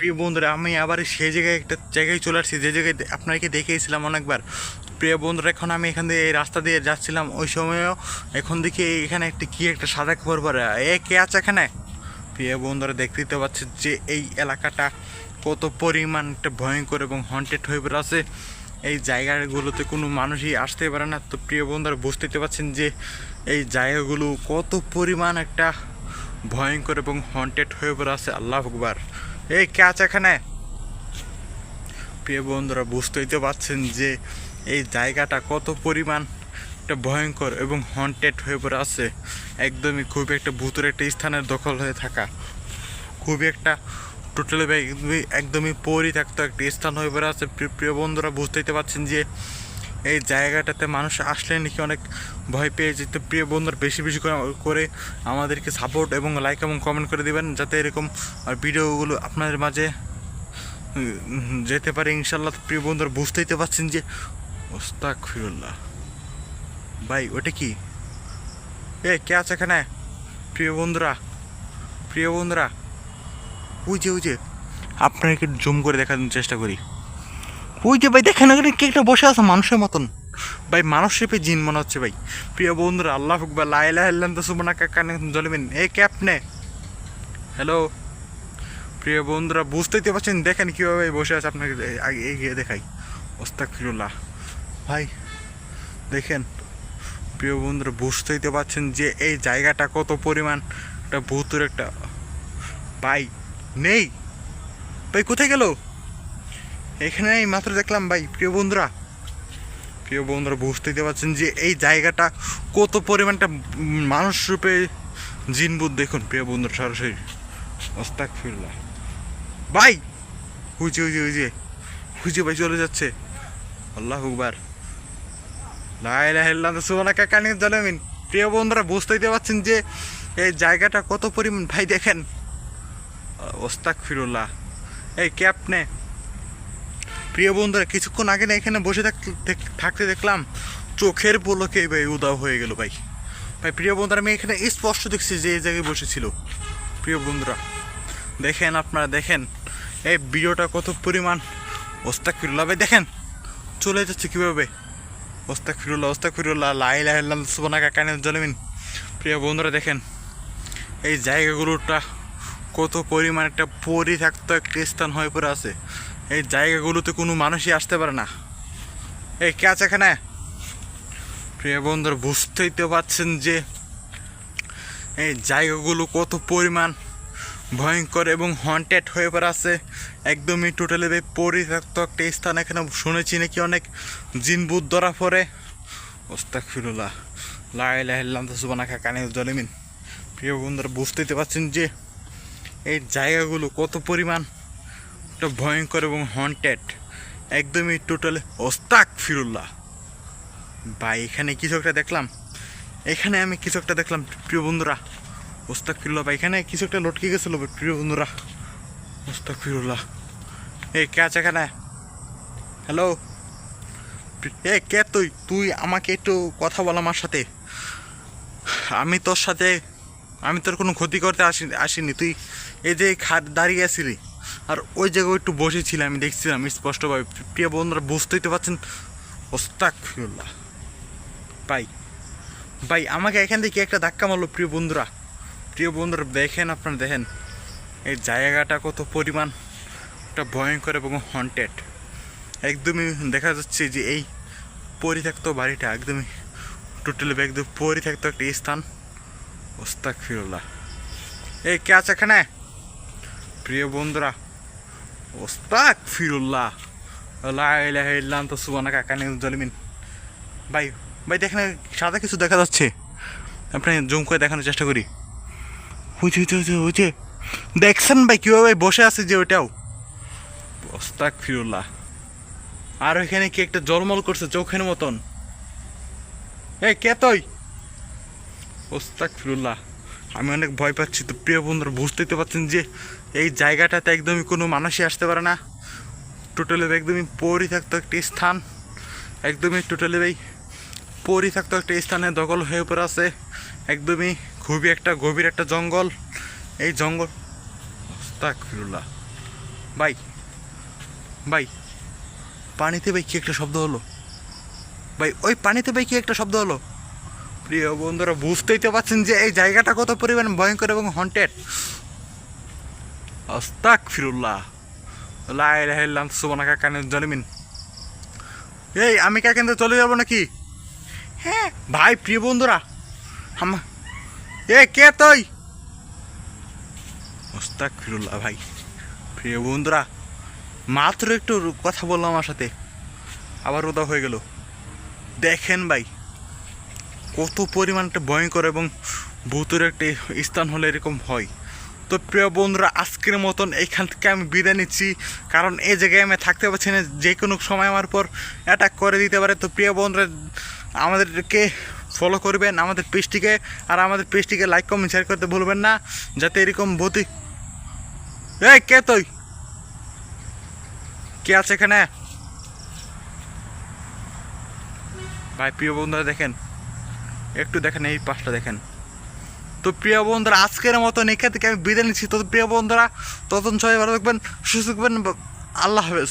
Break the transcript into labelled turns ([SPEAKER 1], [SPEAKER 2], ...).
[SPEAKER 1] প্রিয় বন্ধুরা, আমি আবার সেই জায়গায় একটা জায়গায় চলে আসছি। যে জায়গায় আপনাকে দেখিয়েছিলাম অনেকবার। প্রিয় বন্ধুরা, এখন আমি এখান দিয়ে এই রাস্তা দিয়ে যাচ্ছিলাম। ওই সময়ও এখন দেখি এখানে একটা কি একটা সাদা খবর পরে এ, কে আছে এখানে? প্রিয় বন্ধুরা, দেখতেই তো পাচ্ছি যে এই এলাকাটা কত পরিমাণ একটা ভয়ঙ্কর এবং হন্টেড হয়ে পড়ে আছে। এই জায়গাগুলোতে কোনো মানুষই আসতে পারে না। তো প্রিয় বন্ধুরা, বুঝতেই তো পারছেন যে এই জায়গাগুলো কত পরিমাণ একটা ভয়ঙ্কর এবং হন্টেড হয়ে পড়ে আছে। আল্লাহ আকবার। এই কে আছে এখানে। প্রিয় বন্ধুরা, বুঝতেই তো পারছেন যে এই জায়গাটা কত পরিমাণ একটা ভয়ঙ্কর এবং হন্টেড হয়ে পড়ে আছে। একদমই খুব একটা ভূতের একটা স্থানের দখল হয়ে থাকা। খুবই একটা টোটালি একদমই পরিত্যক্ত একটা স্থান হয়ে পড়ে আছে। প্রিয় বন্ধুরা, বুঝতেই তো পারছেন যে এই জায়গাটাতে মানুষ আসলে নাকি অনেক ভয় পেয়ে যেত প্রিয় বন্ধুরা, বেশি বেশি করে আমাদেরকে সাপোর্ট এবং লাইক এবং কমেন্ট করে দেবেন যাতে এরকম ভিডিওগুলো আপনাদের মাঝে যেতে পারে। ইনশাল্লাহ প্রিয় বন্ধুরা, বুঝতেই তো পারছেন যে ওস্তাক ফিরুল্লাহ ভাই, ওটা কি? এ, কে আছে এখানে? প্রিয় বন্ধুরা প্রিয় বন্ধুরা, ওই যে আপনাকে জুম করে দেখানোর চেষ্টা করি। ওই যে ভাই দেখেন ওখানে কে একটা বসে আছে মানুষের মতন। ভাই মানুষ শেপে জিন মনে হচ্ছে ভাই। প্রিয় বন্ধুরা, আল্লাহ ফুকবা লাইলা হেল্লান তো সুবনা কাকানে জলবেন এ ক্যাপনে। হ্যালো প্রিয় বন্ধুরা, বুঝতেই তো পারছেন, দেখেন কীভাবে বসে আছে আপনাকে আগে এগিয়ে দেখাই। ওস্তাক ফিরুল্লাহ ভাই, দেখেন, প্রিয় বন্ধুরা, বুঝতেই তো পারছেন যে এই জায়গাটা কত পরিমাণ একটা ভূতুর একটা ভাই নেই। ভাই, কোথায় গেল? এখানে এই মাত্র দেখলাম ভাই, প্রিয় বন্ধুরা। প্রিয় বন্ধুরা বুঝতেই পারছেন যে এই জায়গাটা কত পরিমাণটা মানুষ রূপে জিনবুদ দেখুন, প্রিয় বন্ধুরা, সরাসরি। ওস্তাক ফিরলা ভাই হুজে হুজে হুজে হুজে ভাই চলে যাচ্ছে। আল্লাহ জালামিন। প্রিয় বন্ধুরা বুঝতেই পারছেন যে এই জায়গাটা কত পরিমাণ, ভাই দেখেন। ওস্তাক ফিরুল্লাহ এই ক্যাপ নে প্রিয় বন্ধুরা, কিছুক্ষণ আগে না এখানে বসে থাকতে দেখলাম চোখের পলকে ভাই উদাও হয়ে গেল ভাই। ভাই, প্রিয় বন্ধুরা, আমি এখানে স্পষ্ট দেখছি যে এই জায়গায় বসেছিল। প্রিয় বন্ধুরা, দেখেন আপনারা, দেখেন। এই ভিডিওটা কত পরিমাণ ওস্তাক ফিরুল্লাহ ভাই, দেখেন, চলে যাচ্ছে কীভাবে? ওস্তাক ফিরুল্লাহ ওস্তাক ফিরুল্লাহ লাইলা সুবনা কাকানে জলমিন। প্রিয় বন্ধুরা, দেখেন, এই জায়গাগুলোটা কত পরিমাণ একটা পরিত্যক্ত একটা স্থান হয়ে পড়ে আছে। এই জায়গাগুলোতে কোনো মানুষই আসতে পারে না। এই কে আছে এখানে? প্রিয় বন্ধুরা, বুঝতেই তো পারছেন যে এই জায়গাগুলো কত পরিমাণ ভয়ঙ্কর এবং হন্টেড হয়ে পড়ে আছে। একদমই টোটালি পরিত্যক্ত একটা স্থান এখানে শুনেছি নাকি অনেক জিনবুদ ধরা পড়ে। ওস্তাক ফিরুল্লাহ লাইলাম তো সুবানা খা কানে জলিমিন। প্রিয় বন্ধুরা, বুঝতেই তো পারছেন যে এই জায়গাগুলো কত পরিমাণ? একটা ভয়ঙ্কর এবং হন্টেড একদমই টোটাল ওস্তাক ফিরুল্লাহ। বা এখানে কিছু একটা দেখলাম। এখানে আমি কিছু একটা দেখলাম, প্রিয় বন্ধুরা। ওস্তাক ফিরুল্লাহ বা এখানে কিছু একটা লটকে গেছিল, প্রিয় বন্ধুরা। ওস্তাক ফিরুল্লাহ। এই কে আছে এখানে? হ্যালো এ কে তুই? তুই আমাকে একটু কথা বল আমার সাথে। আমি তোর সাথে আমি তোর কোনো ক্ষতি করতে আসি আসিনি। তুই এই যে খাট দাঁড়িয়ে আছিলি, আর ওই জায়গায় একটু বসেছিলাম আমি দেখছিলাম স্পষ্টভাবে। প্রিয় বন্ধুরা, বুঝতেই তো পারছেন? ওস্তাক ফিরুল্লাহ। ভাই ভাই, আমাকে এখান থেকে একটা ধাক্কা মারলো, প্রিয় বন্ধুরা। প্রিয় বন্ধুরা, দেখেন আপনারা, দেখেন। এই জায়গাটা কত পরিমাণ, একটা ভয়ঙ্কর এবং হন্টেড একদমই দেখা যাচ্ছে যে এই পরিত্যক্ত বাড়িটা একদমই টোটালি একদম পরিত্যক্ত একটা স্থান। ওস্তাক ফিরুল্লাহ এই কে আছে এখানে? প্রিয় বন্ধুরা ওস্তাক ফিরুল্লাহ লাইলাম তো সুবানা কাকানি জলিমিন। ভাই ভাই দেখেন, সাদা কিছু দেখা যাচ্ছে। আপনি জুম করে দেখানোর চেষ্টা করি। বুঝে বুঝে বুঝে দেখছেন ভাই, কীভাবে বসে আছে যে ওইটাও? ওস্তাক ফিরুল্লাহ আর ওইখানে কি একটা জলমল করছে চোখের মতন? এই কে তুই? ওস্তাক ফিরুল্লাহ আমি অনেক ভয় পাচ্ছি। তো প্রিয় বন্ধুরা, বুঝতেই তো পারছেন যে এই জায়গাটাতে একদমই কোনো মানুষই আসতে পারে না। টোটালি একদমই পরিত্যক্ত একটি স্থান। একদমই টোটালি ভাই, পরিত্যক্ত একটা স্থানে দখল হয়ে পড়ে আছে। একদমই খুবই একটা গভীর একটা জঙ্গল। এই জঙ্গল ওস্তাক ভাই ভাই, পানিতে ভাই কি একটা শব্দ হলো? ভাই, ওই পানিতে ভাই কি একটা শব্দ হলো? প্রিয় বন্ধুরা, বুঝতেই তো পারছেন যে এই জায়গাটা কত পরিমাণ ভয়ঙ্কর এবং হন্টেড আস্তাক ফিরুল্লাহ লাইলাম সুবনাকা কানের জলমিন। এই, আমি কা চলে যাব নাকি? হ্যাঁ ভাই, প্রিয় বন্ধুরা এ, কে তুই? ওস্তাক ফিরুল্লাহ ভাই। প্রিয় বন্ধুরা, মাত্র একটু কথা বললাম আমার সাথে। আবার উদা হয়ে গেল। দেখেন, ভাই কত পরিমাণ একটা ভয়ঙ্কর এবং ভূতের একটি স্থান হলে এরকম হয়। তো প্রিয় বন্ধুরা, আজকের মতন এইখান থেকে আমি বিদায় নিচ্ছি। কারণ এই জায়গায় আমি থাকতে পারছি না, যে কোনো সময় আমার পর অ্যাটাক করে দিতে পারে। তো প্রিয় বন্ধুরা, আমাদেরকে ফলো করবেন আমাদের পেজটিকে আর আমাদের পেজটিকে লাইক কমেন্ট শেয়ার করতে ভুলবেন না। যাতে এরকম ভূতি এই, কে তুই? কে আছে এখানে? ভাই, প্রিয় বন্ধুরা, দেখেন। একটু দেখেন, এই পাশটা দেখেন। তো প্রিয় বন্ধুরা, আজকের মতন এখান থেকে আমি বিদায় নিচ্ছি। তো প্রিয় বন্ধুরা তখন সবাই ভালো থাকবেন, সুস্থ থাকবেন, আল্লাহ হাফেজ।